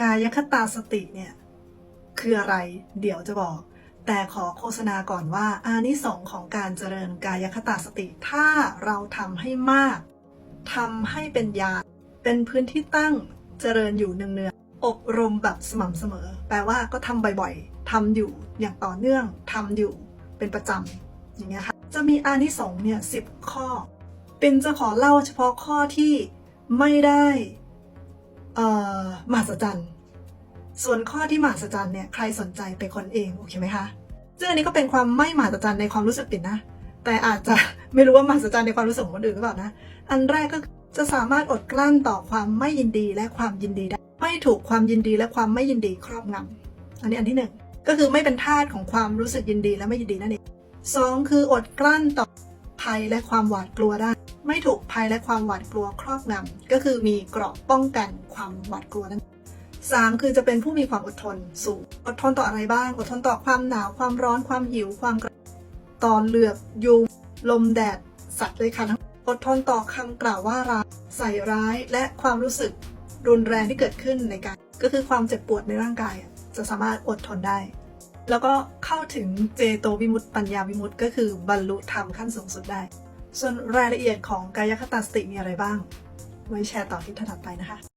กายคตาสติเนี่ยคืออะไรเดี๋ยวจะบอก แต่ขอโฆษณาก่อนว่าอานิสงส์ของการเจริญกายคตาสติ ถ้าเราทำให้มากทำให้เป็นญาเป็นพื้นที่ตั้งเจริญอยู่เนืองๆอบรมแบบสม่ำเสมอ แปลว่าก็ทำบ่อยๆทำอยู่อย่างต่อเนื่องทำอยู่เป็นประจำอย่างเงี้ยค่ะจะมีอานิสงส์เนี่ยสิบข้อ เป็นจะขอเล่าเฉพาะข้อที่ไม่ได้ มหัศจรรย์ ส่วนข้อที่มหัศจรรย์เนี่ยใครสนใจไปคนเองโอเคไหมคะซึ่งอันนี้ก็เป็นความไม่มหัศจรรย์ในความรู้สึกปิ่นนะ แต่อาจจะไม่รู้ว่ามหัศจรรย์ในความรู้สึกของคนอื่นหรือเปล่านะ อันแรกก็จะสามารถอดกลั้นต่อความไม่ยินดีและความยินดีได้ ไม่ถูกความยินดีและความไม่ยินดีครอบงำอันนี้อันที่หนึ่งก็คือไม่เป็นทาสของความรู้สึกยินดีและไม่ยินดีนั่นเองสองคืออดกลั้นต่อภัยและความหวาดกลัวได้ ไม่ถูกภัยและความหวาดกลัวครอบงำก็คือมีเกราะป้องกันความหวาดกลัวนั่นสามคือจะเป็นผู้มีความอดทนสูง อดทนต่ออะไรบ้าง อดทนต่อความหนาว ความร้อน ความหิว ความกระต่อเหลือบยุง ลมแดด สัตว์เลยค่ะทั้งอดทนต่อคำกล่าวว่าร้าย ใส่ร้าย และความรู้สึกรุนแรงที่เกิดขึ้นในการ ก็คือความเจ็บปวดในร่างกายจะสามารถอดทนได้ แล้วก็เข้าถึงเจโตวิมุตติปัญญาวิมุตติก็คือบรรลุธรรมขั้นสูงสุดได้ ส่วนรายละเอียดของกายคตาสติมีอะไรบ้าง ไว้แชร์ต่อที่ถัดไปนะคะ